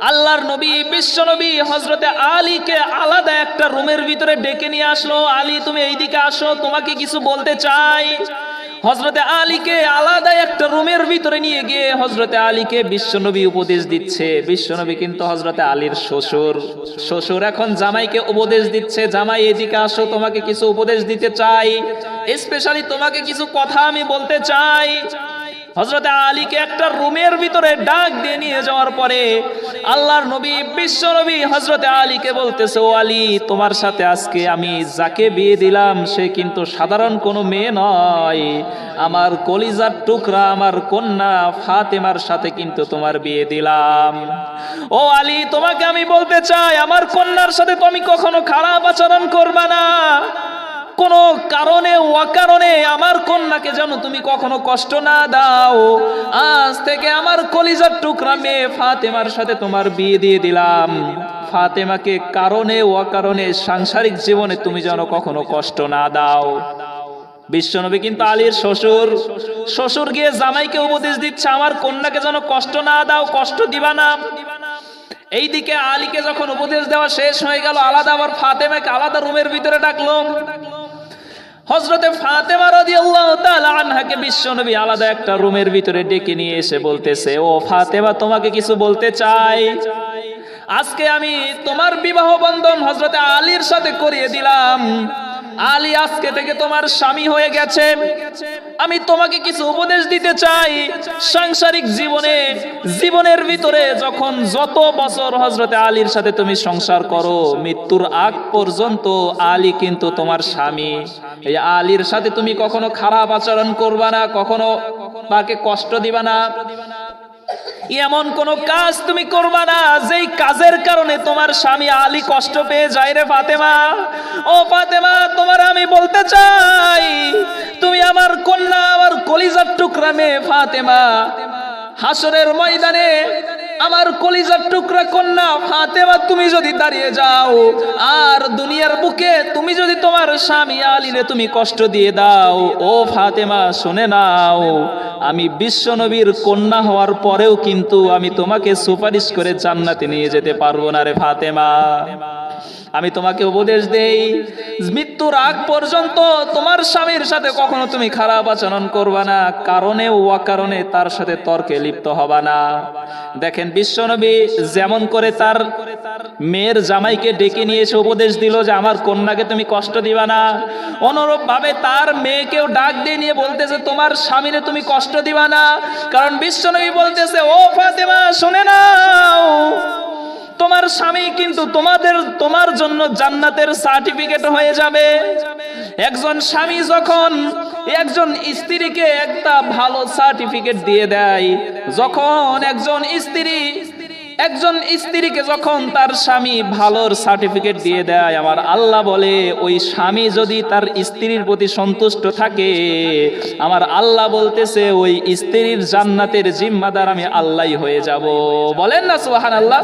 আল্লাহর নবী, বিশ্ব নবী হজরতে আলীকে আলাদা একটা রুমের ভিতরে ডেকে নিয়ে আসলো। আলী, তুমি এইদিকে আসো, তোমাকে কিছু বলতে চাই। হজরতে আলীকে আলাদা একটা রুমের ভিতরে নিয়ে গিয়ে হজরতে আলীকে বিশ্বনবী উপদেশ দিচ্ছে। বিশ্বনবী কিন্তু হজরতে আলীর শ্বশুর। শ্বশুর এখন জামাইকে উপদেশ দিচ্ছে, জামাই এদিকে আসো, তোমাকে কিছু উপদেশ দিতে চাই। স্পেশালি তোমাকে কিছু কথা আমি বলতে চাই। হজরতে আলীকে একটা রুমের ভিতরে ডাক দিয়ে নিয়ে যাওয়ার পরে আল্লাহর নবী, বিশ্ব নবী হজরতে আলীকে বলতেছে, ও আলী, তোমার সাথে আজকে আমি যাকে বিয়ে দিলাম, সে কিন্তু সাধারণ কোনো মেয়ে নয়। আমার কলিজার টুকরা, আমার কন্যা ফাতেমার সাথে কিন্তু তোমার বিয়ে দিলাম। ও আলী, তোমাকে আমি বলতে চাই, আমার কন্যার সাথে তুমি কখনো খারাপ আচরণ করবা না। কোনো কারণে, অকারণে আমার কন্যাকে যেন তুমি কখনো কষ্ট না দাও। আজ থেকে আমার কলিজার টুকরা মেয়ে ফাতেমার সাথে তোমার বিয়ে দিয়ে দিলাম। ফাতেমাকে কারণে, অকারণে সাংসারিক জীবনে তুমি যেন কখনো কষ্ট না দাও। বিশ্বনবী কিন্তু আলীর শ্বশুর। শ্বশুর গিয়ে জামাইকে উপদেশ দিচ্ছে, আমার কন্যাকে যেন কষ্ট না দাও, কষ্ট দিবা না। এইদিকে আলীকে যখন উপদেশ দেওয়া শেষ হয়ে গেল, আলাদা আবার ফাতেমাকে আলাদা রুমের ভিতরে ডাকলো। হজরতে ফাতেমা রাদিয়াল্লাহু তাআলা আনহাকে আলাদা একটা রুমের ভিতরে ডেকে নিয়ে এসে বলতেছে, ও ফাতেমা, তোমাকে কিছু বলতে চাই। আজকে আমি তোমার বিবাহ বন্ধন হজরতে আলীর সাথে করিয়ে দিলাম। আলী আজকে থেকে তোমার স্বামী হয়ে গেছে। আমি তোমাকে কিছু উপদেশ দিতে চাই। সাংসারিক জীবনে, জীবনের ভিতরে যখন যত বছর হজরতে আলীর সাথে তুমি সংসার করো, মৃত্যুর আগ পর্যন্ত আলী কিন্তু তোমার স্বামী। এই আলীর সাথে তুমি কখনো খারাপ আচরণ করবা না, কখনো তাকে কষ্ট দিবা না। এমন কোন কাজ তুমি করবা না, যেই কাজের কারণে তোমার স্বামী আলী কষ্ট পেয়ে যায় রে ফাতেমা। ও ফাতেমা, তোমার আমি বলতে চাই, তুমি আমার কন্যা, আমার কলিজার টুকরা মেয়ে ফাতেমা। হাসরের ময়দানে আমার কলিজার টুকরা কন্যা ফাতেমা, তুমি যদি দাঁড়িয়ে যাও, আর দুনিয়ার বুকে তুমি যদি তোমার স্বামী আলীরে তুমি কষ্ট দিয়ে দাও, ও ফাতেমা, শুনে নাও, আমি বিশ্ব নবীর কন্যা হওয়ার পরেও কিন্তু আমি তোমাকে সুপারিশ করে জান্নাতে নিয়ে যেতে পারব না রে ফাতেমা। আমি তোমাকে উপদেশ দেই, মৃত্যুর আগ পর্যন্ত তোমার স্বামীর সাথে কখনো তুমি খারাপ আচরণ করবা না, কারণে ও অকারণে তার সাথে তর্কে লিপ্ত হবা না। দেখেন বিশ্বনবী যেমন করে তার মেয়ের জামাইকে ডেকে নিয়ে এসে উপদেশ দিল যে, আমার কন্যাকে তুমি কষ্ট দিবা না। অনুরূপ ভাবে তার মেয়েকেও ডাক দিয়ে নিয়ে বলতেছে, তোমার স্বামীরে তুমি কষ্ট দিবা না। কারণ বিশ্বনবী বলতেছে, ও ফাতেমা, শুনে নাও। তোমার স্বামী কিন্তু তোমাদের, তোমার জন্য জান্নাতের সার্টিফিকেট হয়ে যাবে। একজন স্বামী যখন একজন স্ত্রীকে একটা ভালো সার্টিফিকেট দিয়ে দেয়, যখন একজন স্ত্রী একজন স্ত্রীকে যখন তার স্বামী ভালোর সার্টিফিকেট দিয়ে দেয়, আমার আল্লাহ বলে, ওই স্বামী যদি তার স্ত্রীর প্রতি সন্তুষ্ট থাকে, আমার আল্লাহ বলতেছে, ওই স্ত্রীর জান্নাতের জিম্মাদার আমি আল্লাহই হয়ে যাব। বলেন না সোহান আল্লাহ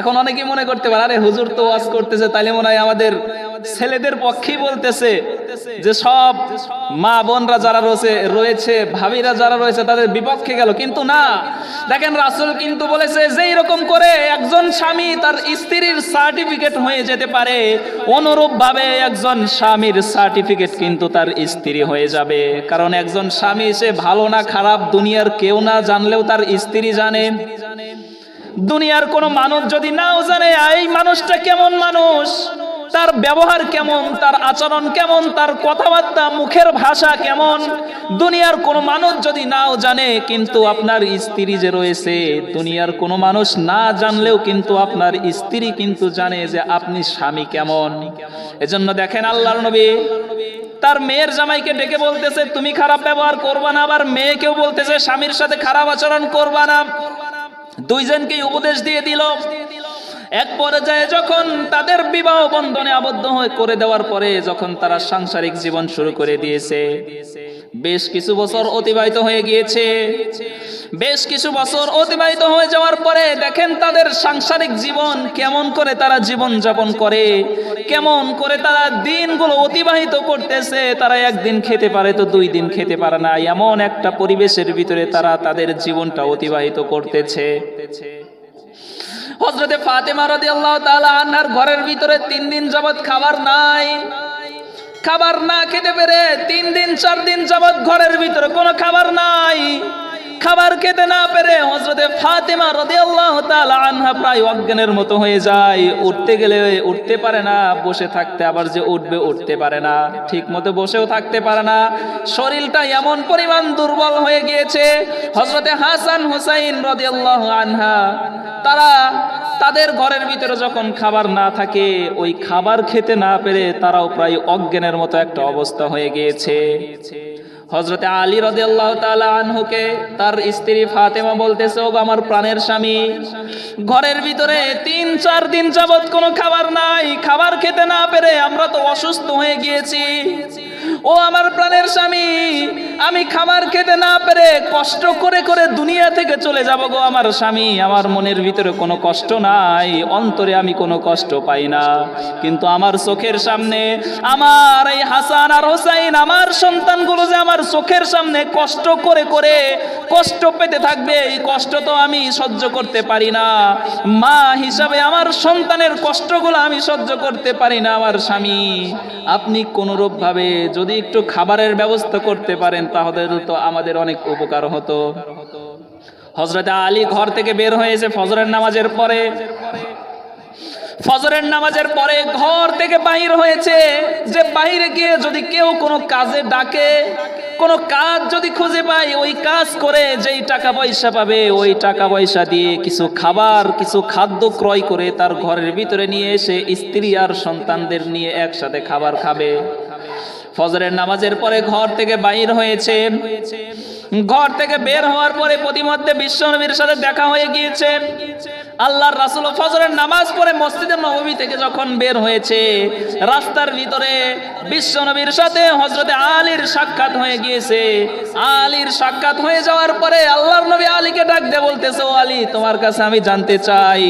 এখন অনেকেই মনে করতে পারে, আরে হুজুর তো ওয়াজ করতেছে, তাইলে মনে হয় আমাদের ছেলেদের পক্ষেই বলতেছে যে সব মা বোনরা যারা রয়েছে রয়েছে ভাবিরা যারা রয়েছে তাদের বিপক্ষে গেল। কিন্তু না দেখেন রাসুল কিন্তু বলেছে যে এরকম করে একজন স্বামী তার স্ত্রীর সার্টিফিকেট হয়ে যেতে পারে অনুরূপ ভাবে একজন স্বামীর সার্টিফিকেট কিন্তু তার স্ত্রী হয়ে যাবে। কারণ একজন স্বামী সে ভালো না খারাপ দুনিয়ার কেউ না জানলেও তার স্ত্রী জানে। দুনিয়ার কোনো মানুষ যদি নাও জানে এই মানুষটা কেমন মানুষ? তার ব্যবহার কেমন, তার আচরণ কেমন, তার কথাবার্তা, মুখের ভাষা কেমন, দুনিয়ার কোনো মানুষ যদি নাও জানে কিন্তু আপনার স্ত্রী যে রয়েছে, দুনিয়ার কোনো মানুষ না জানলেও কিন্তু আপনার স্ত্রী কিন্তু জানে যে আপনি স্বামী কেমন। এজন্য দেখেন আল্লাহর নবী, তার মেয়ের জামাইকে ডেকে বলতেছে, তুমি খারাপ ব্যবহার করবা না, আবার মেয়েকেও বলতেছে, স্বামীর সাথে খারাপ আচরণ করবা না। দুইজনকে উপদেশ দিয়ে দিল। এক পর্যায়ে যখন তাদের বিবাহ বন্ধনে আবদ্ধ হয়ে করে দেওয়ার পরে যখন তারা সাংসারিক জীবন শুরু করে দিয়েছে, বেশ কিছু বছর অতিবাহিত হয়ে গিয়েছে। বেশ কিছু বছর অতিবাহিত হয়ে যাওয়ার পরে দেখেন তাদের সাংসারিক জীবন কেমন করে তারা জীবন যাপন করে, কেমন করে তারা দিনগুলো অতিবাহিত করতেছে, তারা একদিন খেতে পারে তো দুই দিন খেতে পারে না। এমন একটা পরিবেশের ভিতরে তারা তাদের জীবনটা অতিবাহিত করতেছে। হজরতে ফাতেমা আল্লাহ তালা আনহার ঘরের ভিতরে তিন দিন যাবত খাবার নাই। খাবার না খেতে পেরে তিন দিন, চার দিন যাবৎ ঘরের ভিতরে কোনো খাবার নাই। খাবার খেতে না পেরে হজরতে ফাতেমা রাদিয়াল্লাহু তাআলা আনহা প্রায় অজ্ঞানের মতো হয়ে যায়। উঠতে গেলে উঠতে পারে না, বসে থাকতে আবার যে উঠবে উঠতে পারে না। ঠিক মতো বসেও থাকতে পারে না। শরীরটা এমন পরিমাণ দুর্বল হয়ে গিয়েছে হজরতে হাসান হুসাইন রদে আল্লাহ আনহা, তারা তাদের ঘরের ভিতরে যখন খাবার না থাকে, ওই খাবার খেতে না পেরে তারাও প্রায় অজ্ঞানের মতো একটা অবস্থা হয়ে গিয়েছে। হজরতে আলী রদিয়াল্লাহ তাআলা আনহুকে তার স্ত্রী ফাতেমা বলতেছে ও আমার প্রাণের স্বামী, ঘরের ভিতরে তিন চার দিন যাবৎ কোনো খাবার নাই। খাবার খেতে না পেরে আমরা তো অসুস্থ হয়ে গিয়েছি। ও আমার প্রাণের স্বামী, আমি খাবার খেতে না পেরে কষ্ট করে করে দুনিয়া থেকে চলে যাব গো আমার স্বামী। আমার মনের ভিতরে কোনো কষ্ট নাই, অন্তরে আমি কোনো কষ্ট পাই না। কিন্তু আমার চোখের সামনে আমার এই হাসান আর হোসাইন, আমার সন্তানগুলো যে আমার চোখের সামনে কষ্ট করে করে কষ্ট পেতে থাকবে, এই কষ্ট তো আমি সহ্য করতে পারি না। মা হিসাবে আমার সন্তানের কষ্টগুলো আমি সহ্য করতে পারি না আমার স্বামী। আপনি কোনোরূপভাবে যদি একটু খাবারের ব্যবস্থা করতে পারেন, তাহলে তো আমাদের অনেক উপকার হতো। হজরত আলী ঘর থেকে বের হয়েছে ফজরের নামাজের পরে, ফজরের নামাজের পরে ঘর থেকে বাহির হয়েছে। যে বাইরে গিয়ে যদি কেউ কোনো কাজে ডাকে, কোনো কাজ যদি খুঁজে পায়, ওই কাজ করে, যেই টাকা পয়সা পাবে, ওই টাকা পয়সা দিয়ে কিছু খাবার, কিছু খাদ্য ক্রয় করে তার ঘরের ভিতরে নিয়ে এসে স্ত্রী আর সন্তানদের নিয়ে একসাথে খাবার খাবে। ফজরের নামাজের পরে ঘর থেকে বাইর হয়েছে। ঘর থেকে বের হওয়ার পরে প্রতিমধ্যে বিশ্বনবীর সাথে দেখা হয়ে গিয়েছে। আল্লাহর রাসুল ফজরের নামাজ পড়ে মসজিদের নবমী থেকে যখন বের হয়েছে, রাস্তার ভিতরে বিশ্বনবীর সাথে হজরতে আলীর সাক্ষাৎ হয়ে গিয়েছে। আলীর সাক্ষাৎ হয়ে যাওয়ার পরে আল্লাহর নবী আলীকে ডাক দিয়ে বলতেছে, ও আলী, তোমার কাছে আমি জানতে চাই,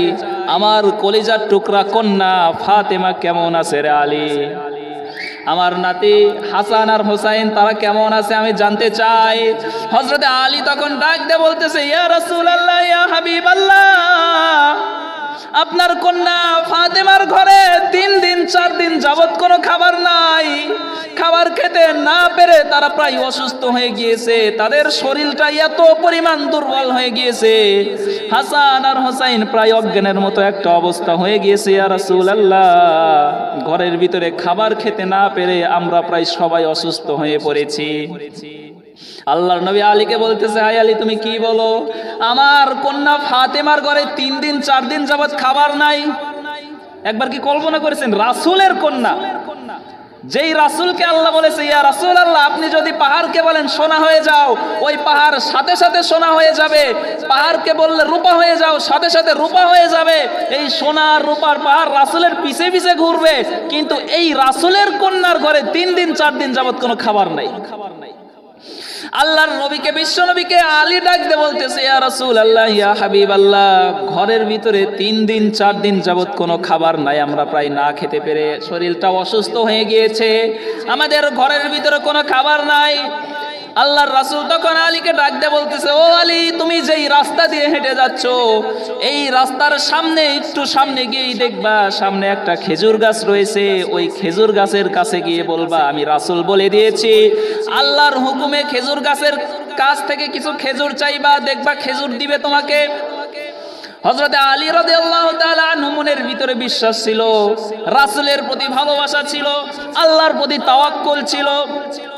আমার কলিজার টুকরা কন্যা ফাতেমা কেমন আছে রে আলী? আমার নাতি হাসান আর হোসাইন, তারা কেমন আছে আমি জানতে চাই। হজরতে আলী তখন ডাক দিয়ে বলতেছে, ইয়া রাসূলুল্লাহ, ইয়া হাবিব আল্লাহ আপনার কন্যা ফাতেমার ঘরে তিন দিন, চার দিন যাবত কোনো খাবার নাই। খাবার খেতে না পেরে তারা প্রায় অসুস্থ হয়ে গিয়েছে। তাদের শরীরটা এত পরিমাণ দুর্বল হয়ে গিয়েছে। হাসান আর হোসাইন প্রায় অজ্ঞানের মতো একটা অবস্থা হয়ে গিয়েছে আর আল্লাহ ঘরের ভিতরে খাবার খেতে না পেরে আমরা প্রায় সবাই অসুস্থ হয়ে পড়েছি। আল্লাহর নবী আলীকে বলতেছে, হাই আলী, তুমি কি বলো? আমার কন্যা ফাতেমার ঘরে তিন দিন, চার দিন যাবৎ খাবার নাই। একবার কি কল্পনা করেছেন? রাসূলের কন্যা। যেই রাসূলকে আল্লাহ বলেছে, ইয়া রাসূল আল্লাহ আপনি যদি পাহাড়কে বলেন, সোনা হয়ে যাও। ওই পাহাড় সাথে সাথে সোনা হয়ে যাবে। পাহাড়কে বললে রূপা হয়ে যাও, সাথে সাথে রূপা হয়ে যাবে। এই সোনার রূপার পাহাড় রাসূলের পিছে পিছে ঘুরবে। কিন্তু এই রাসুলের কন্যার ঘরে তিন দিন, চার দিন যাবৎ কোনো খাবার নাই খাবার নাই। আল্লাহর নবীকে, বিশ্ব নবীকে আলী ডাকতে বলতেছে, ইয়া রাসূল আল্লাহ ইয়া হাবিব আল্লাহ ঘরের ভিতরে তিন দিন, চার দিন যাবত কোনো খাবার নাই, আমরা প্রায় না খেতে পেরে শরীরটা অসুস্থ হয়ে গিয়েছে। আমাদের ঘরের ভিতরে কোনো খাবার নাই। আল্লাহর রাসুল তখন আলীকে ডাকতে বলতেছে, ও আলী, তুমি যেই রাস্তা দিয়ে হেঁটে যাচ্ছ, এই রাস্তার সামনে, একটু সামনে গিয়েই দেখবা, সামনে একটা খেজুর গাছ রয়েছে, ওই খেজুর গাছের কাছে গিয়ে বলবা, আমি রাসুল বলে দিয়েছি। আল্লাহর হুকুমে খেজুর গাছের কাছ থেকে কিছু খেজুর চাইবা, দেখবা খেজুর দিবে তোমাকে। হজরতে আলী রাদিয়াল্লাহু তাআলা আনহু মনের ভিতরে বিশ্বাস ছিল, রাসুলের প্রতি ভালোবাসা ছিল, আল্লাহর প্রতি তাওয়াক্কল ছিল।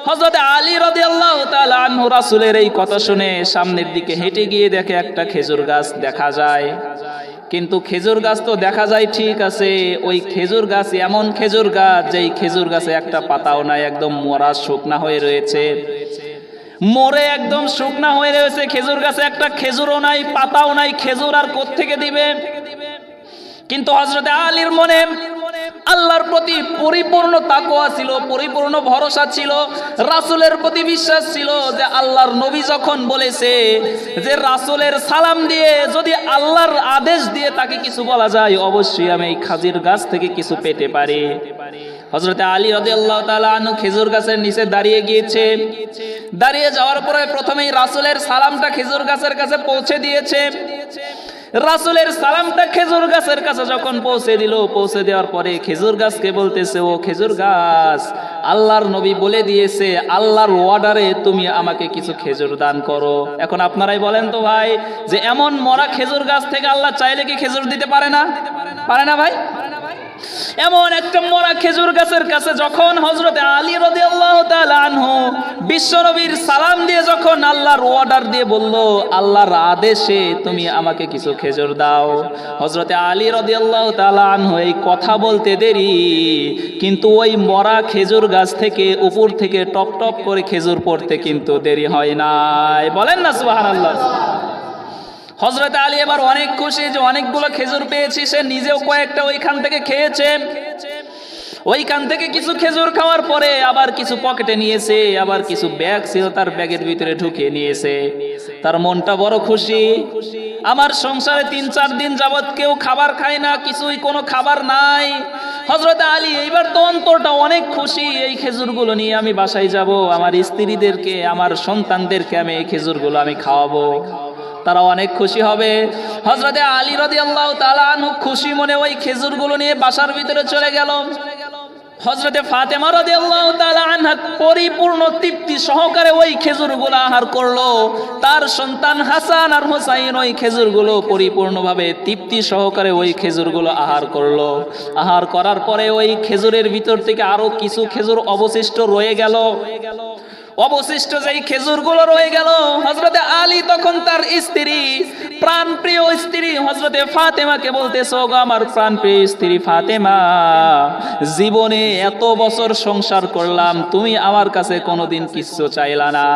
হজরতে আলী রাদিয়াল্লাহু তাআলা আনহু রাসূলের এই কথা শুনে সামনের দিকে হেঁটে গিয়ে দেখে একটা খেজুর গাছ দেখা যায়। কিন্তু খেজুর গাছ তো দেখা যায় ঠিক আছে, ওই খেজুর গাছ এমন খেজুর গাছ, যেই খেজুর গাছে একটা পাতাও নাই, একদম মরা শুকনা হয়ে রয়েছে। মরে একদম শুকনা হয়ে রয়েছে। খেজুর গাছে একটা খেজুরও নাই, পাতাও নাই, খেজুর আর থেকে দিবে? কিন্তু হজরতে আলীর মনে আল্লাহর প্রতি পরিপূর্ণ তাকোয়া ছিল, পরিপূর্ণ ভরসা ছিল, রাসূলের প্রতি বিশ্বাস ছিল যে আল্লাহর নবী যখন বলেছে যে রাসুলের সালাম দিয়ে যদি আল্লাহর আদেশ দিয়ে তাকে কিছু বলা যায়, অবশ্যই আমি এই খাজির গাছ থেকে কিছু পেতে পারি। হজরতে আলী রাদিয়াল্লাহু তাআলা আনহু খেজুর গাছের নিচে দাঁড়িয়ে গিয়েছে। দাঁড়িয়ে যাওয়ার পরে প্রথমেই রাসুলের সালামটা খেজুর গাছের কাছে পৌঁছে দিয়েছে। রাসূলের সালামটা খেজুর গাছের কাছে যখন পৌঁছে দিল, পৌঁছে দেওয়ার পরে খেজুর গাছকে বলতেছে, ও খেজুর গাছ, আল্লাহর নবী বলে দিয়েছে, আল্লাহর ওয়ার্ডারে তুমি আমাকে কিছু খেজুর দান করো। এখন আপনারাই বলেন তো ভাই, যে এমন মরা খেজুর গাছ থেকে আল্লাহ চাইলে কি খেজুর দিতে পারে না? পারে না ভাই? এমন একটা মরা খেজুর গাছের কাছে যখন হজরতে আলী রদি আল্লাহ আনহু বিশ্বনবীর সালাম দিয়ে যখন আল্লাহর অর্ডার দিয়ে বলল, আল্লাহর আদেশে তুমি আমাকে কিছু খেজুর দাও। হজরতে আলী রদি আল্লাহ আনহু এই কথা বলতে দেরি, কিন্তু ওই মরা খেজুর গাছ থেকে উপর থেকে টপ টপ করে খেজুর পড়তে কিন্তু দেরি হয় নাই। বলেন না সুবাহান আল্লাহ হজরত আলী এবার অনেক খুশি যে অনেকগুলো খেজুর পেয়েছি, সে নিজেও কয়েকটা ওইখান থেকে খেয়েছে। ওইখান থেকে কিছু খেজুর খাওয়ার পরে আবার কিছু পকেটে নিয়েছে, আবার কিছু ব্যাগ ছিল তার ব্যাগের ভিতরে ঢুকিয়ে নিয়েছে। তার মনটা বড় খুশি। আমার সংসারে তিন চার দিন যাবৎ কেউ খাবার খায় না, কিছুই কোনো খাবার নাই। হজরত আলী এইবার তো অন্তরটা অনেক খুশি, এই খেজুরগুলো নিয়ে আমি বাসায় যাব, আমার স্ত্রীদেরকে, আমার সন্তানদেরকে আমি এই খেজুরগুলো আমি খাওয়াবো। তারা অনেক খুশি হবে। হজরতে আলী রদি আল্লাহ তালু খুশি মনে ওই খেজুরগুলো নিয়ে বাসার ভিতরে চলে গেল। হজরতে ফাতেমা রদি আল্লাহ আনহা পরিপূর্ণ তৃপ্তি সহকারে ওই খেজুরগুলো আহার করল। তার সন্তান হাসান আর হোসাইন ওই খেজুরগুলো পরিপূর্ণভাবে তৃপ্তি সহকারে ওই খেজুরগুলো আহার করল। আহার করার পরে ওই খেজুরের ভিতর থেকে আরও কিছু খেজুর অবশিষ্ট রয়ে গেল। অবশিষ্ট যেই খেজুরগুলো রয়ে গেল হজরতে আলী তখন তার স্ত্রী প্রাণ প্রিয় স্ত্রী হজরতে ফাতেমাকে বলতেছ গো আমার প্রাণ প্রিয় স্ত্রী ফাতেমা, জীবনে এত বছর সংসার করলাম, তুমি আমার কাছে কোনোদিন কিচ্ছু চাইলা না।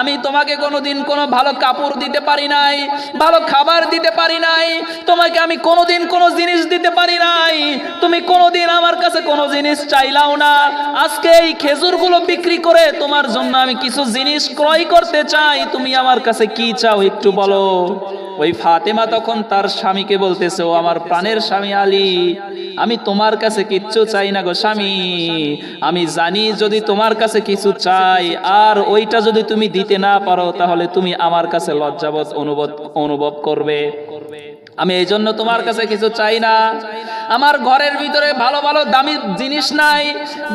আমি তোমাকে কোনোদিন কোনো ভালো কাপড় দিতে পারি নাই, ভালো খাবার দিতে পারি নাই, তোমাকে আমি কোনোদিন কোনো জিনিস দিতে পারি নাই, তুমি কোনোদিন আমার কাছে কোনো জিনিস চাইলাও না। আজকে এই খেজুরগুলো বিক্রি করে তোমার জন্য আমি কিছু জিনিস ক্রয় করতে চাই, তুমি আমার কাছে কি চাও একটু বলো? ওই ফাতেমা তখন তার স্বামীকে বলতেছে, ও আমার প্রাণের স্বামী আলী, আমি তোমার কাছে কিচ্ছু চাই না গো স্বামী। আমি জানি যদি তোমার কাছে কিছু চাই, আর ওইটা যদি তুমি দিতে না পারো, তাহলে তুমি আমার কাছে লজ্জাবোধ অনুভব অনুভব করবে। আমি এই জন্য তোমার কাছে কিছু চাই না। আমার ঘরের ভিতরে ভালো ভালো দামি জিনিস নাই,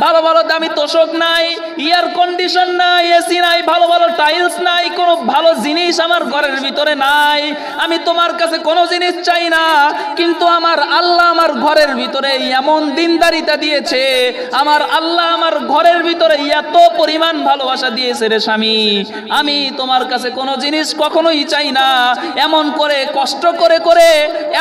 ভালো ভালো দামি তোষক নাই এয়ার কন্ডিশন নাই এসি নাই, ভালো ভালো টাইলস নাই, কোনো ভালো জিনিস আমার ঘরের ভিতরে নাই। আমি তোমার কাছে কোনো জিনিস চাই না, কিন্তু আমার আল্লাহ আমার ঘরের ভিতরে এমন দিনদারিতা দিয়েছে। আমার আল্লাহ আমার ঘরের ভিতরে এত পরিমাণ ভালোবাসা দিয়েছে রে স্বামী। আমি তোমার কাছে কোনো জিনিস কখনোই চাই না। এমন করে, কষ্ট করে করে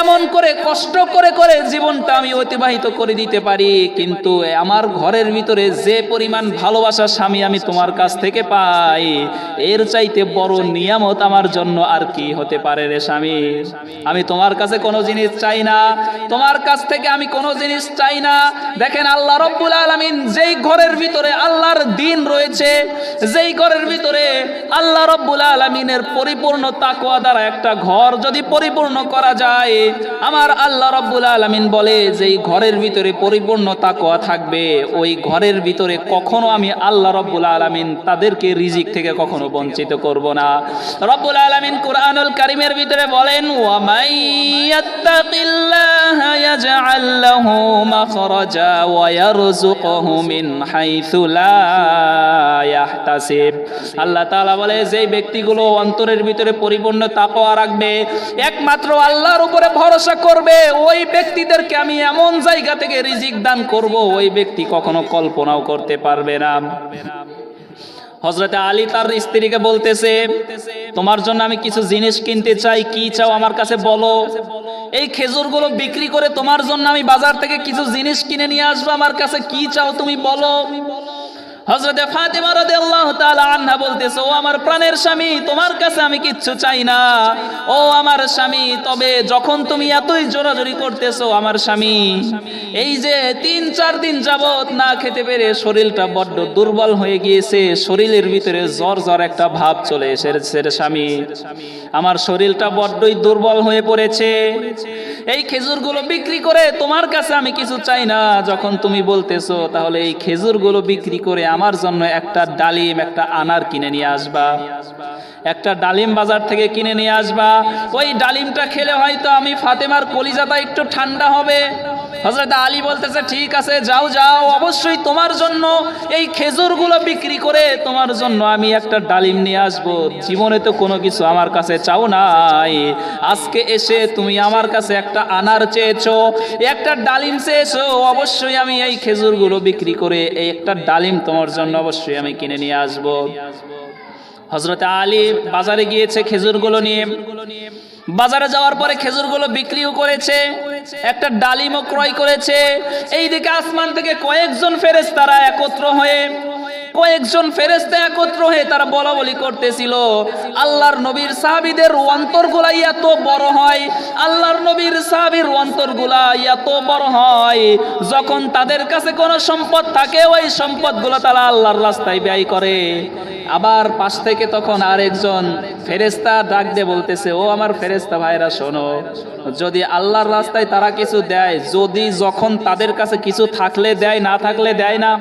এমন করে কষ্ট করে করে জীবনটা আমি অতিবাহিত করে দিতে পারি। কিন্তু আমার ঘরের ভিতরে যে পরিমাণ ভালোবাসা স্বামী আমি তোমার কাছ থেকে পাই, এর চাইতে বড় নিয়ামত আমার জন্য আর কি হতে পারে রে স্বামী? আমি তোমার কাছে কোনো জিনিস চাই না। তোমার কাছ থেকে আমি কোনো জিনিস চাই না। দেখেন আল্লাহ রব্বুল আলমিন যেই ঘরের ভিতরে আল্লাহর দিন রয়েছে, যেই ঘরের ভিতরে আল্লাহ রব্বুল আলমিনের পরিপূর্ণ তাকোয়া দ্বারা একটা ঘর যদি পরিপূর্ণ করা যায় আমার আল্লাহ রব্বুল আলমিন বলে যেই ঘরের ভিতরে পরিপূর্ণ তাকোয়া থাকবে। ওই ঘরের ভিতরে কখনো আমি আল্লাহ রব্বুল আলমিন তাদেরকে রিজিক থেকে কখনো বঞ্চিত করব না। রব্বুল আলমিন কোরআনুল কারিমের ভিতরে বলেন আল্লাহ বলে, যেই ব্যক্তিগুলো অন্তরের ভিতরে পরিপূর্ণ তাকওয়া রাখবে, একমাত্র আল্লাহর উপরে ভরসা করবে, ওই ব্যক্তিদেরকে আমি এমন জায়গা থেকে রিজিক দান করব, ওই ব্যক্তি কখনো কল্পনাও করতে পারবে না। হজরতে আলী তার স্ত্রীকে বলতেছে, তোমার জন্য আমি কিছু জিনিস কিনতে চাই, কি চাও আমার কাছে বলো। এই খেজুরগুলো বিক্রি করে তোমার জন্য আমি বাজার থেকে কিছু জিনিস কিনে নিয়ে আসব, আমার কাছে কি চাও তুমি বলো। হজরতে ফাতেমা রাদিয়াল্লাহু তাআলা আনহা বলতেছে, ও আমার প্রাণের স্বামী, তোমার কাছে আমি কিচ্ছু চাই না। ও আমার স্বামী, তবে যখন তুমি এতই জোরাজোরি করতেছো, আমার স্বামী, এই যে তিন চার দিন যাবত না খেতে পেরে শরীরটা বড্ড দুর্বল হয়ে গিয়েছে, শরীরের ভিতরে জ্বর জ্বর একটা ভাব চলে এসেছে স্বামী। আমার শরীরটা বড্ডই দুর্বল হয়ে পড়েছে। এই খেজুরগুলো বিক্রি করে তোমার কাছে আমি কিছু চাই না। যখন তুমি বলতেছো, তাহলে এই খেজুরগুলো বিক্রি করে আমার জন্য একটা ডালিম, একটা আনার কিনে নিয়ে আসবা। একটা ডালিম বাজার থেকে কিনে নিয়ে আসবা। ওই ডালিমটা খেলে হয়তো আমি ফাতেমার কলিজাটা একটু ঠান্ডা হবে। হজরত আলী বলতেছে, ঠিক আছে, যাও যাও, অবশ্যই তোমার জন্য এই খেজুরগুলো বিক্রি করে তোমার জন্য আমি একটা ডালিম নিয়ে আসব। জীবনে তো কোনো কিছু আমার কাছে চাও নাই। আজকে এসে তুমি আমার কাছে একটা আনার চেয়েছো, একটা ডালিম চেয়েছো, অবশ্যই আমি এই খেজুরগুলো বিক্রি করে এই একটা ডালিম তোমার জন্য অবশ্যই আমি কিনে নিয়ে আসব। হজরত আলী বাজারে গিয়েছে খেজুরগুলো নিয়ে। বাজারে যাওয়ার পরে খেজুরগুলো বিক্রিও করেছে, একটা ডালিমও ক্রয় করেছে। এইদিকে আসমান থেকে কয়েকজন ফেরেস তারা একত্র হয়ে, কয়েকজন ফেরেস্তা একত্র হয়ে তারা বলা বলি করতেছিল, আল্লাহর নবীর সাহাবিদের অন্তরগুলা এত বড় হয়, আল্লাহর নবীর সাহাবির অন্তরগুলা এত বড় হয়, যখন তাদের কাছে কোনো সম্পদ থাকে, ওই সম্পদগুলো তারা আল্লাহর রাস্তায় ব্যয় করে। আবার পাশ থেকে তখন আরেকজন ফেরেস্তা ডাক দিয়ে বলতেছে, ও আমার ফেরেস্তা ভাইরা, শোনো, যদি আল্লাহর রাস্তায় তারা কিছু দেয়, যদি যখন তাদের কাছে কিছু থাকলে দেয়, না থাকলে দেয় না?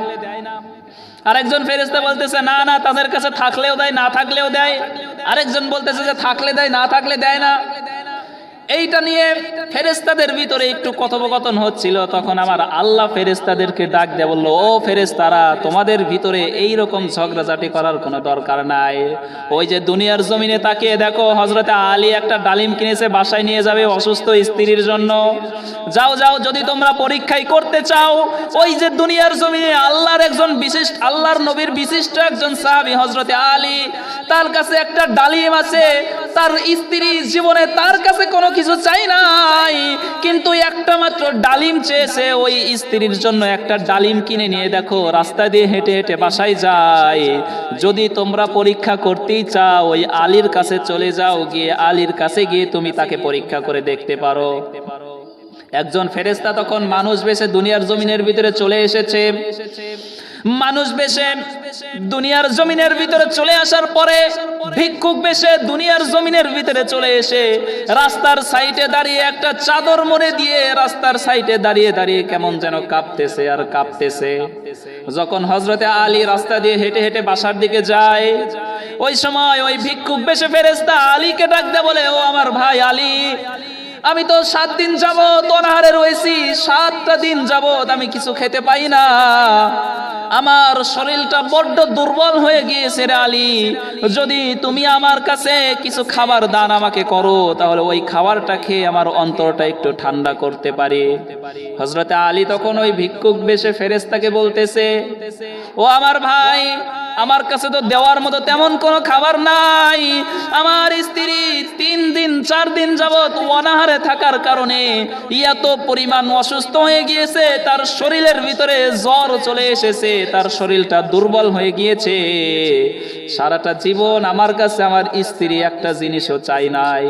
আরেকজন ফেরেস্তা বলতেছে, না না, তাদের কাছে থাকলেও দেয়, না থাকলেও দেয়। আরেকজন বলতেছে যে, থাকলে দেয়, না থাকলে দেয় না। এইটা নিয়ে ফেরেস্তাদের ভিতরে একটু কথোপকথন হচ্ছিল, তখন আমার আল্লাহ ফেরেস্তাদেরকে ডাক দিয়ে বলল, ও ফেরেস্তারা তোমাদের ভিতরে এই রকম ঝগড়াঝাটি করার কোনো দরকার নাই। ওই যে দুনিয়ার জমিনে তাকিয়ে দেখো হজরতে আলী একটা ডালিম কিনেছে, বাসায় নিয়ে যাবে অসুস্থ স্ত্রীর জন্য। যাও যাও, যদি তোমরা পরীক্ষাই করতে চাও, ওই যে দুনিয়ার জমিনে আল্লাহর একজন বিশিষ্ট, আল্লাহর নবীর বিশিষ্ট একজন সাহাবী হজরতে আলী, তার কাছে একটা ডালিম আছে তার স্ত্রী জীবনে তার কাছে কোনো কিছু চাই নাই। কিন্তু একটা মাত্র ডালিম চেয়েছে, ওই স্ত্রীর জন্য একটা ডালিম কিনে নিয়ে দেখো, রাস্তা দিয়ে হেঁটে হেঁটে বাসায় যায়। যদি তোমরা পরীক্ষা করতেই চাও, ওই আলীর কাছে চলে যাও, গিয়ে আলীর কাছে গিয়ে তুমি তাকে পরীক্ষা করে দেখতে পারো। একজন ফেরেস্তা তখন মানুষ বেশে দুনিয়ার জমিনের ভিতরে চলে এসেছে। মানুষ বেশে দুনিয়ার জমিনের ভিতরে চলে আসার পরে ভিক্ষুক বেশে দুনিয়ার জমিনের ভিতরে চলে এসে রাস্তার সাইডে দাঁড়িয়ে একটা চাদর মরে দিয়ে রাস্তার সাইডে দাঁড়িয়ে দাঁড়িয়ে কেমন যেন কাঁপতেছে আর কাঁপতেছে। যখন হজরতে আলী রাস্তা দিয়ে হেঁটে হেঁটে বাসার দিকে যায়, ওই সময় ওই ভিক্ষুক বেশে ফেরেস্তা আলীকে ডাক দে বলে, ও আমার ভাই আলী আমি তো সাত দিন যাবত অনাহারে রয়েছি, সাতটা দিন যাবত আমি কিছু খেতে পাই না। আমার শরীরটা বড্ড দুর্বল হয়ে গিয়েছে রে আলী। যদি তুমি আমার কাছে কিছু খাবার দান আমাকে করো, তাহলে ওই খাবারটা খেয়ে আমার অন্তরটা একটু ঠান্ডা করতে পারি। হজরতে আলী তখন ওই ভিক্ষুক বেশে ফেরেস্তাকে বলতেছে, ও আমার ভাই আমার কাছে তো দেওয়ার মতো তেমন কোনো খাবার নাই। আমার স্ত্রী তিন দিন, চার দিন যাবৎ অনাহারে থাকার কারণে এত পরিমাণ অসুস্থ হয়ে গিয়েছে, তার শরীরের ভিতরে জ্বর চলে এসেছে, তার শরীরটা দুর্বল হয়ে গিয়েছে। সারাটা জীবন আমার কাছে আমার স্ত্রী একটা জিনিসও চাই নাই।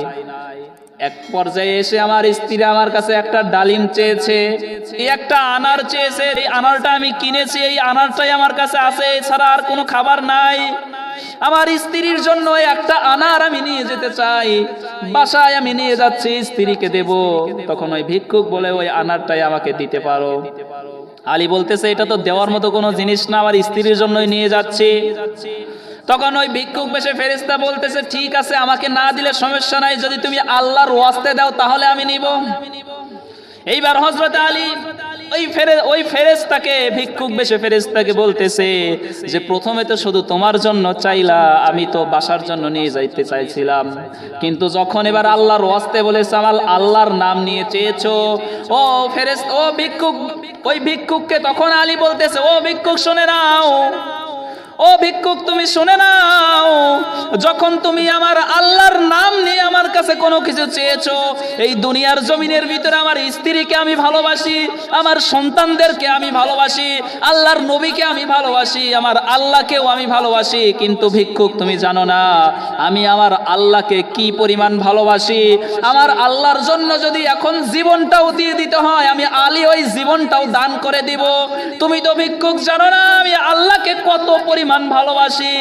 এক পর্যায়ে এসে আমার স্ত্রী আমার কাছে একটা ডালিম চেয়েছে। এই একটা আনার চেয়েছে, এই আনারটা আমি কিনেছি, এই আনারটাই আমার কাছে আছে এছাড়া আর কোনো খাবার নাই। আমার স্ত্রীর জন্য একটা আনার আমি নিয়ে যেতে চাই। বাসায় আমি নিয়ে যাচ্ছি, স্ত্রীকে দেব। তখন ওই ভিক্ষুক বলে, ওই আনারটাই আমাকে দিতে পারো। আলী বলতেছে, এটা তো দেওয়ার মতো কোনো জিনিস না, আমার স্ত্রীর জন্যই নিয়ে যাচ্ছি। তখন ওই ভিক্ষুক বেশে ফেরিস্তা বলতেছে, ঠিক আছে, আমাকে না দিলে সমস্যা নাই, যদি তুমি আল্লাহর ওয়াস্তে দাও, তাহলে আমি নিব। এইবার হজরত আলী ওই ফেরে, ওই ফেরেস্তাকে ভিক্ষুক বেশে ফেরেস্তাকে বলতেছে যে, প্রথমে তো শুধু তোমার জন্য চাইলা, আমি তো বাসার জন্য নিয়ে যাইতে চাইছিলাম। কিন্তু যখন এবার আল্লাহর ওয়াস্তে বলেছে, আমার আল্লাহর নাম নিয়ে চেয়েছো, ও ফেরেস ও ভিক্ষুক, ওই ভিক্ষুককে তখন আলী বলতেছে, ও ভিক্ষুক, শুনে নাও। ও ভিক্ষুক, তুমি শুনে নাও, যখন তুমি আমার আল্লাহর নাম নিয়ে আমার কাছে কোনো কিছু চেয়েছো, এই দুনিয়ার জমিনের ভিতরে আমার স্ত্রীকে আমি ভালোবাসি, আমার সন্তানদেরকে আমি ভালোবাসি, আল্লাহর নবীকে আমি ভালোবাসি, আমার আল্লাহকেও আমি ভালোবাসি, কিন্তু ভিক্ষুক, তুমি জানো না, আমি আমার আল্লাহকে কি পরিমাণ ভালোবাসি? আমার আল্লাহর জন্য যদি এখন জীবনটাও দিয়ে দিতে হয়, আমি আলী ওই জীবনটাও দান করে দিব। তুমি তো ভিক্ষুক, জানো না, আমি আল্লাহকে কত পরিমাণ ভালোবাসি।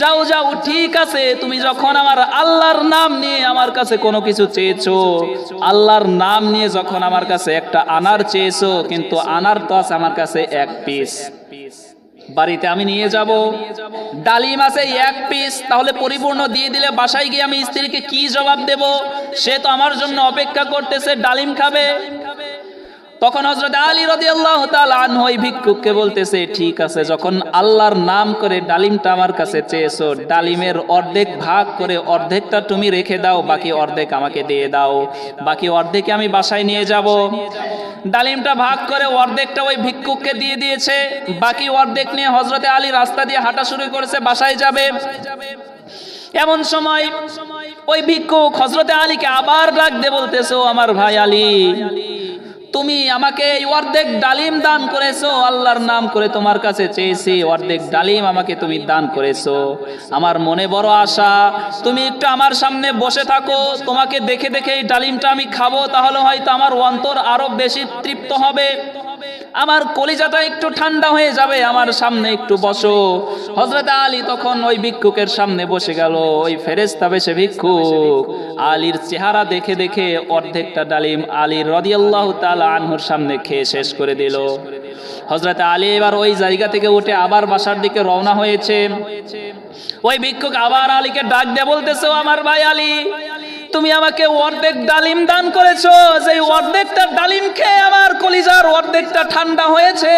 যাও যাও, ঠিক আছে, তুমি যখন আমার আল্লাহর নাম নিয়ে আমার কাছে কোনো কিছু চেয়েছো, আল্লাহর নাম নিয়ে যখন আমার কাছে একটা আনার চেয়েছো, কিন্তু আনার তো আছে আমার কাছে এক পিস বাড়িতে আমি নিয়ে যাব, ডালিম আছে এক পিস তাহলে পরিপূর্ণ দিয়ে দিলে বাসায় গিয়ে আমি স্ত্রীকে কি জবাব দেব? সে তো আমার জন্য অপেক্ষা করতেছে, ডালিম খাবে। তখন হজরত আলী রদি আল্লাহ ওই ভিক্ষুককে বলতেছে, ঠিক আছে, যখন আল্লাহর নাম করে ডালিমটা আমার কাছে চেয়েছো, ডালিমের অর্ধেক ভাগ করে অর্ধেকটা তুমি রেখে দাও, বাকি অর্ধেক আমাকে দিয়ে দাও, বাকি অর্ধেকে আমি বাসায় নিয়ে যাব। ডালিমটা ভাগ করে অর্ধেকটা ওই ভিক্ষুককে দিয়ে দিয়েছে, বাকি অর্ধেক নিয়ে হজরতে আলী রাস্তা দিয়ে হাঁটা শুরু করেছে, বাসায় যাবে। এমন সময় ওই ভিক্ষুক হজরতে আলীকে আবার ডাক দে বলতেছো আমার ভাই আলী তুমি আমাকে এই অর্ধেক ডালিম দান করেছ, আল্লাহর নাম করে তোমার কাছে চেয়েছি অর্ধেক ডালিম আমাকে তুমি দান করেছ। আমার মনে বড় আশা, তুমি একটু আমার সামনে বসে থাকো, তোমাকে দেখে দেখে এই ডালিমটা আমি খাব, তাহলে হয়তো আমার অন্তর আরও বেশি তৃপ্ত হবে। আমার কলিজাটা একটু ঠান্ডা হয়ে যাবে, আমার সামনে একটু বসো। হজরত আলী তখন ওই ভিক্ষুকের সামনে বসে গেল, ওই ফেরেস্তা বেশে ভিক্ষুক। আলীর চেহারা দেখে দেখে অর্ধেকটা ডালিম আলীর রদিয়াল্লাহ তালা আনহুর সামনে খেয়ে শেষ করে দিল। হজরত আলী এবার ওই জায়গা থেকে উঠে আবার বাসার দিকে রওনা হয়েছে। ওই ভিক্ষুক আবার আলীকে ডাক দিয়ে বলতেছে আমার ভাই আলী তুমি আমাকে অর্ধেক ডালিম দান করেছ যে অর্ধেকটা ডালিম খেয়ে আমার কলিজার অর্ধেকটা ঠান্ডা হয়েছে।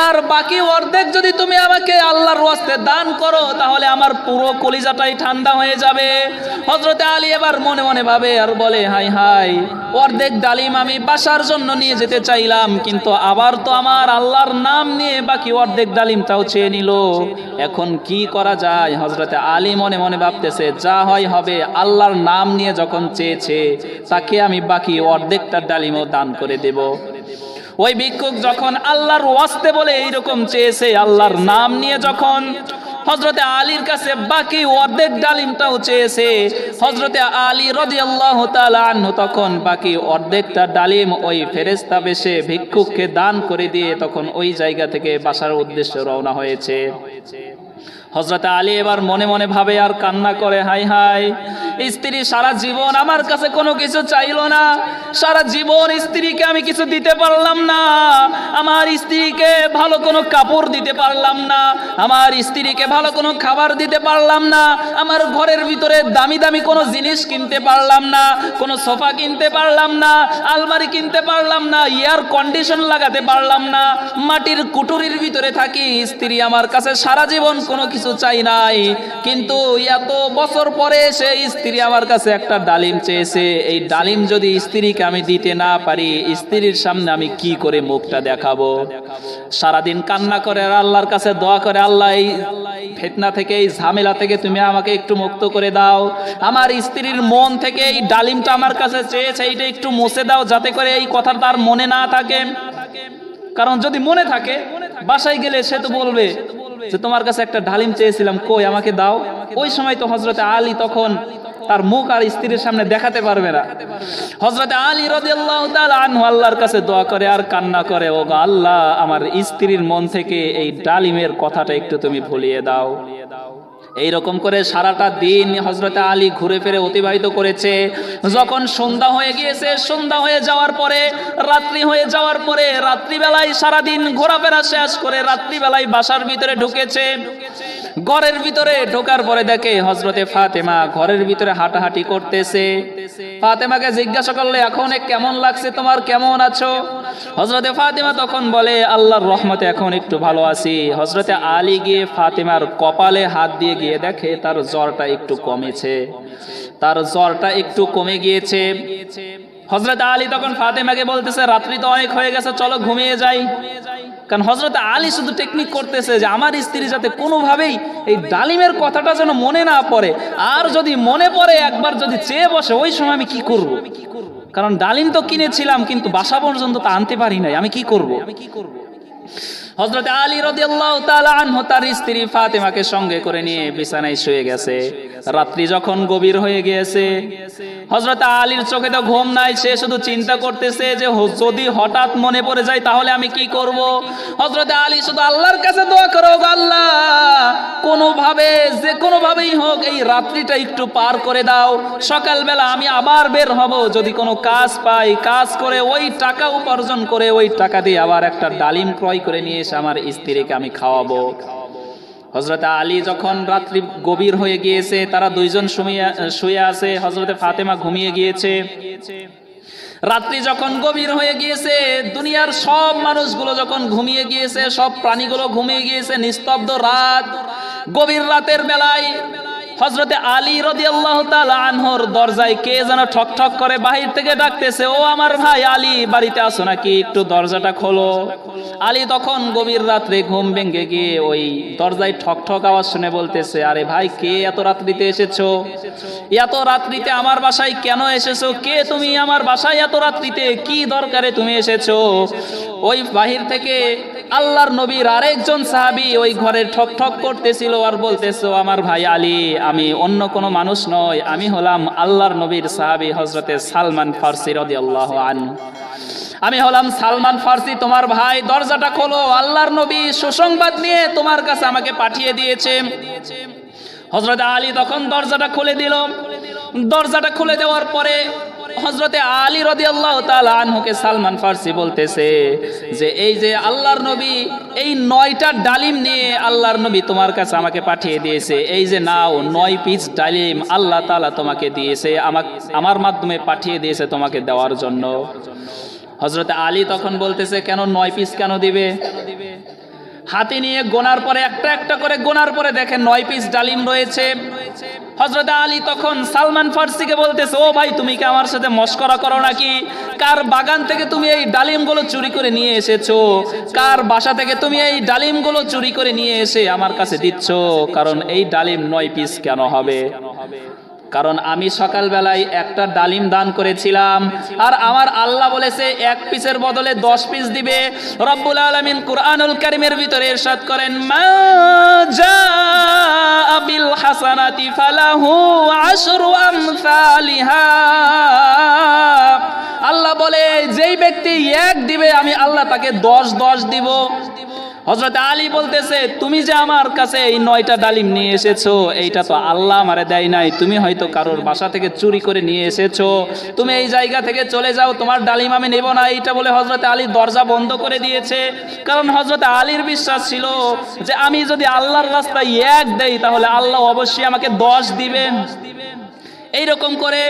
আর বাকি অর্ধেক যদি তুমি আমাকে আল্লাহর ওয়াস্তে দান করো, তাহলে আমার পুরো কলিজাটাই ঠান্ডা হয়ে যাবে। হজরতে আলী এবার মনে মনে ভাবে আর বলে, হাই হাই, অর্ধেক ডালিম আমি বাসার জন্য নিয়ে যেতে চাইলাম, কিন্তু আবার তো আমার আল্লাহর নাম নিয়ে বাকি অর্ধেক ডালিমটাও চেয়ে নিল। এখন কি করা যায়? হজরতে আলী মনে মনে ভাবতেছে, যা হয় হবে আল্লাহর নাম নিয়ে যখন চেয়েছে, তাকে আমি বাকি অর্ধেকটা ডালিমও দান করে দেব। ওই ভিক্ষুক যখন আল্লাহর ওয়াস্তে বলে এইরকম চেয়েছে, আল্লাহর নাম নিয়ে যখন হজরতে আলীর কাছে বাকি অর্ধেক ডালিমটাও চেয়েছে হজরতে আলী রদি আল্লাহ তখন বাকি অর্ধেকটা ডালিম ওই ফেরেস্তা বেশে ভিক্ষুককে দান করে দিয়ে তখন ওই জায়গা থেকে বাসার উদ্দেশ্যে রওনা হয়েছে। হজরত আলী এবার মনে মনে ভাবে আর কান্না করে, হাই হাই, স্ত্রী, সারা জীবন আমার কাছে কোনো কিছু চাইলো না। সারা জীবন স্ত্রীকে আমি কিছু দিতে পারলাম না। আমার স্ত্রীকে ভালো কোনো কাপড় দিতে পারলাম না। আমার স্ত্রীকে ভালো কোনো খাবার দিতে পারলাম না। আমার ঘরের ভিতরে দামি দামি কোনো জিনিস কিনতে পারলাম না। কোনো সোফা কিনতে পারলাম না। আলমারি কিনতে পারলাম না। এয়ার কন্ডিশন লাগাতে পারলাম না। মাটির কুটুরির ভিতরে থাকি। স্ত্রী আমার কাছে সারা জীবন কোনো কিছু চাই নাই। কিন্তু এত বছর পরে সে স্ত্রী আমার কাছে একটা ডালিম চেয়েছে। এই ডালিম যদি স্ত্রীকে আমি দিতে না পারি, স্ত্রীর সামনে আমি কি করে মুখটা দেখাবো? সারাদিন কান্না করে আল্লাহর কাছে দোয়া করে, আল্লাহ, এই ফেতনা থেকে, এই ঝামেলা থেকে তুমি আমাকে একটু মুক্ত করে দাও। আমার স্ত্রীর মন থেকে এই ডালিমটা আমার কাছে চেয়েছে, এইটা একটু মুছে দাও যাতে করে এই কথা তার মনে না থাকে। কারণ যদি মনে থাকে, বাসায় গেলে সে তো বলবে যে তোমার কাছে একটা ডালিম চেয়েছিলাম, কই আমাকে দাও? ওই সময় তো হজরতে আলী তখন তার মুখ আর স্ত্রীর সামনে দেখাতে পারবে না। হজরত আলী রাদিয়াল্লাহু তাআলা আল্লাহর কাছে দোয়া করে আর কান্না করে ও আল্লাহ, আমার স্ত্রীর মন থেকে এই ডালিমের কথাটা একটু তুমি ভুলিয়ে দাও। এই রকম করে সারাটা দিন হজরতে আলী ঘুরে ফিরে অতিবাহিত করেছে। যখন সন্ধ্যা হয়ে গিয়েছে, সন্ধ্যা হয়ে যাওয়ার পরে, রাত্রি হয়ে যাওয়ার পরে, রাত্রিবেলায় সারাদিন ঘোরাফেরা শেষ করে রাত্রিবেলায় বাসার ভিতরে ঢুকেছে। ঘরের ভিতরে ঢোকার পরে দেখে হজরতে ফাতেমা ঘরের ভিতরে হাঁটাহাঁটি করতেছে। ফাতেমাকে জিজ্ঞাসা করলে, এখন কেমন লাগছে? তোমার কেমন আছো? হজরতে ফাতেমা তখন বলে, আল্লাহর রহমতে এখন একটু ভালো আছি। হজরতে আলী গিয়ে ফাতেমার কপালে হাত দিয়ে গিয়ে দেখে তার জ্বরটা একটু কমেছে। তার জ্বরটা একটু কমে গিয়েছে। হজরত আলী তখন ফাতেমাকে বলতেছে, রাত্রি তো অনেক হয়ে গেছে, চলো ঘুমিয়ে যাই। কারণ হজরত আলী শুধু টেকনিক করতেছে যে, আমার স্ত্রী যাতে কোনোভাবেই এই ডালিমের কথাটা যেন মনে না পড়ে, আর যদি মনে পড়ে একবার যদি চেয়ে বসে, ওই সময় আমি কি করব? কারণ ডালিম তো কিনেছিলাম, কিন্তু বাসা পর্যন্ত তা আনতে পারি নাই আমি কি করব আমি কি করব? হজরত আলী রাদিয়াল্লাহু তাআলা আনহু তার স্ত্রী ফাতেমাকে সঙ্গে করে নিয়ে বিছানায় শুয়ে গেছে। রাত্রি যখন গভীর হয়ে গিয়েছে হজরত আলীর চোখে তো ঘুম নাই, সে শুধু চিন্তা করতেছে যে যদি হঠাৎ মনে পড়ে যায় তাহলে আমি কি করব? হজরত আলী শুধু আল্লাহর কাছে দোয়া করো আল্লাহ, কোনোভাবে, যে কোনোভাবেই হোক, এই রাত্রিটা একটু পার করে দাও। সকালবেলা আমি আবার বের হব। যদি কোনো কাজ পাই, কাজ করে ওই টাকা উপার্জন করে ওই টাকা দিয়ে আবার একটা ডালিম ক্রয় করে নিয়ে এসে আমার স্ত্রীকে আমি খাওয়াবো। হজরত আলী যখন রাত্রি গভীর হয়ে গিয়েছে, তারা দুইজন শুয়ে আছে হজরতে ফাতেমা ঘুমিয়ে গিয়েছে। রাত্রি যখন গভীর হয়ে গিয়েছে, দুনিয়ার সব মানুষগুলো যখন ঘুমিয়ে গিয়েছে, সব প্রাণীগুলো ঘুমিয়ে গিয়েছে, নিস্তব্ধ রাত। গভীর রাতের বেলায় হজরতে আলী রদি আল্লাহ আনহর দরজায় কে যেন ঠক ঠক করে বাহির থেকে ডাকতেছে, ও আমার ভাই আলী, বাড়িতে আসো নাকি? একটু দরজাটা খোলো। আলী তখন গভীর রাত্রে ঘুম ভেঙে গিয়ে ওই দরজায় ঠক ঠক আওয়াজ শুনে বলতেছে, আরে ভাই, কে এত রাত্রিতে এসেছ? এত রাত্রিতে আমার বাসায় কেন এসেছ? কে তুমি আমার বাসায় এত রাত্রিতে? কি দরকারে তুমি এসেছ? ওই বাহির থেকে আল্লাহর নবীর আরেকজন সাহাবী ওই ঘরে ঠক ঠক করতেছিল আর বলতেছো, আমার ভাই আলী, আমি অন্য কোনো মানুষ নয় আমি হলাম আল্লাহর নবীর সাহাবী হজরতে সালমান ফার্সি রাদিয়াল্লাহু আনহু আমি হলাম সালমান ফার্সি, তোমার ভাই, দরজাটা খোলো, আল্লাহর নবী সুসংবাদ নিয়ে তোমার কাছে আমাকে পাঠিয়ে দিয়েছে। হজরত আলী তখন দরজাটা খুলে দিল। দরজাটা খুলে দেওয়ার পরে হজরতে আলী রদি আল্লাহ আনহুকে সালমান ফার্সি বলতেছে যে, এই যে আল্লাহর নবী, এই নয়টা ডালিম নিয়ে আল্লাহর নবী তোমার কাছে আমাকে পাঠিয়ে দিয়েছে। এই যে নাও, নয় পিস ডালিম আল্লাহ তাআলা তোমাকে দিয়েছে, আমাকে, আমার মাধ্যমে পাঠিয়ে দিয়েছে তোমাকে দেওয়ার জন্য। হজরতে আলী তখন বলতেছে, কেন নয় পিস কেন দিবে? হাতে নিয়ে গোনার পরে, একটা একটা করে গোনার পরে দেখেন নয় পিস ডালিম রয়েছে। হজরত আলী তখন সালমান ফার্সিকে বলতেছে, ও ভাই, তুমি কি আমার সাথে মস্করা করো নাকি? কার বাগান থেকে তুমি এই ডালিমগুলো চুরি করে নিয়ে এসেছ? কার বাসা থেকে তুমি এই ডালিমগুলো চুরি করে নিয়ে এসে আমার কাছে দিচ্ছ? কারণ এই ডালিম নয় পিস কেন হবে? কারণ আমি সকালবেলায় একটা ডালিম দান করেছিলাম। আর আমার আল্লাহ বলেছে, এক পিসের বদলে দশ পিস দিবে। রব্বুল আলমিন কুরআনুল কারিমের ভিতরে এরশাদ করেন আল্লাহ বলে, যেই ব্যক্তি এক দিবে, আমি আল্লাহ তাকে দশ দশ দিব। হজরত আলী বলতেছে, তুমি যে আমার কাছে এই নয়টা ডালিম নিয়ে এসেছ, এইটা তো আল্লাহ আমারে দেয় নাই। তুমি হয়তো কারোর বাসা থেকে চুরি করে নিয়ে এসেছ। তুমি এই জায়গা থেকে চলে যাও, তোমার ডালিম আমি নেব না। এইটা বলে হজরত আলী দরজা বন্ধ করে দিয়েছে। কারণ হজরত আলীর বিশ্বাস ছিল যে, আমি যদি আল্লাহর রাস্তায় এক দেই, তাহলে আল্লাহ অবশ্যই আমাকে দশ দিবে এইরকম করে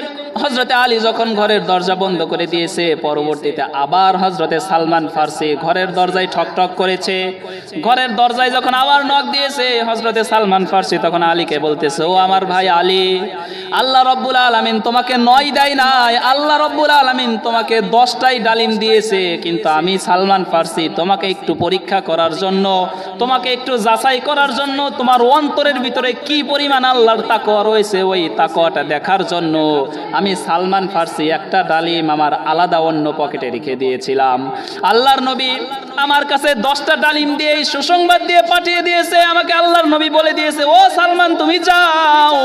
হজরতে আলী যখন ঘরের দরজা বন্ধ করে দিয়েছে, পরবর্তীতে আবার হজরতে সালমান ফার্সি ঘরের দরজায় ঠক ঠক করেছে। ঘরের দরজায় যখন আবার নখ দিয়েছে হজরতে সালমান ফার্সি তখন আলীকে বলতেছে, ও আমার ভাই আলী, আল্লাহ রব্বুল আলমিন তোমাকে নয় দেয় নাই। আল্লাহ রব্বুল আলমিন তোমাকে দশটাই ডালিম দিয়েছে। কিন্তু আমি সালমান ফার্সি তোমাকে একটু পরীক্ষা করার জন্য, তোমাকে একটু যাচাই করার জন্য, তোমার অন্তরের ভিতরে কি পরিমাণ আল্লাহর তাকওয়া রয়েছে, ওই তাকওয়াটা দেখার জন্য আমি সালমান ফার্সি একটা ডালিম আমার আলাদা অন্য পকেটে রেখে দিয়েছিলাম। আল্লাহর নবী আমার কাছে দশটা ডালিম দিয়ে সুসংবাদ দিয়ে পাঠিয়ে দিয়েছে, আমাকে আল্লাহর নবী বলে দিয়েছে, ও সালমান, তুমি যাও।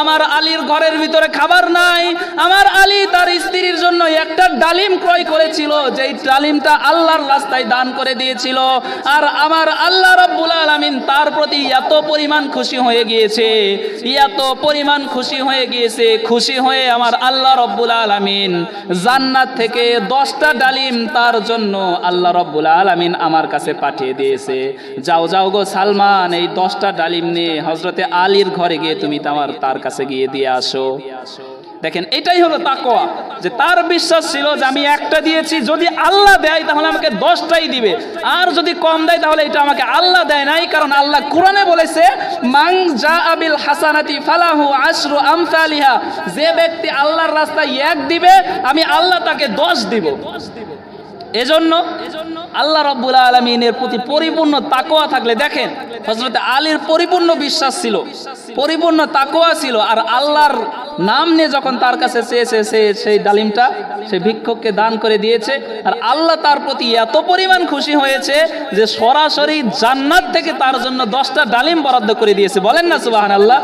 আমার আলীর ঘরের ভিতরে খাবার নাই। আমার আলী তার স্ত্রীর জন্য একটা ডালিম ক্রয় করেছিল, যেই ডালিমটা আল্লাহর রাস্তায় দান করে দিয়েছিল। আর আমার আল্লাহ রব্বুল আলামিন তার প্রতি এত পরিমাণ খুশি হয়ে গিয়েছে, এত পরিমাণ খুশি হয়ে গিয়েছে খুশি হয়ে আমার আল্লাহ রব্বুল আলমিন জান্নাত থেকে দশটা ডালিম তার জন্য আল্লাহ রব্বুল আলমিন আমার কাছে পাঠিয়ে দিয়েছে। যাও যাও গো সালমান, এই দশটা ডালিম নিয়ে হজরতে আলীর ঘরে গিয়ে তুমি তোমার তার কাছে গিয়ে দিয়ে আসো। দেখেন, এটাই হলো তাকোয়া যে তার বিশ্বাস ছিল যে আমি একটা দিয়েছি, যদি আল্লাহ দেয় তাহলে আমাকে দশটাই দিবে। আর যদি কম দেয় তাহলে এটা আমাকে আল্লাহ দেয় নাই, কারণ আল্লাহ কোরআনে বলেছে মাং জা আবিল হাসানাতি ফালাহু আশরু আমসালিহা। যে ব্যক্তি আল্লাহর রাস্তায় এক দিবে, আমি আল্লাহ তাকে দশ দিব। এজন্য আল্লাহ রব্বুল আলমিনের প্রতি পরিপূর্ণ তাকোয়া থাকলে দেখেন হজরত আলীর পরিপূর্ণ বিশ্বাস ছিল, পরিপূর্ণ তাকোয়া ছিল, আর আল্লাহর নাম নিয়ে যখন তার কাছে চেয়েছে সে সেই ডালিমটা, সে ভিক্ষককে দান করে দিয়েছে, আর আল্লাহ তার প্রতি এত পরিমাণ খুশি হয়েছে যে সরাসরি জান্নাত থেকে তার জন্য দশটা ডালিম বরাদ্দ করে দিয়েছে। বলেন না সুবাহান আল্লাহ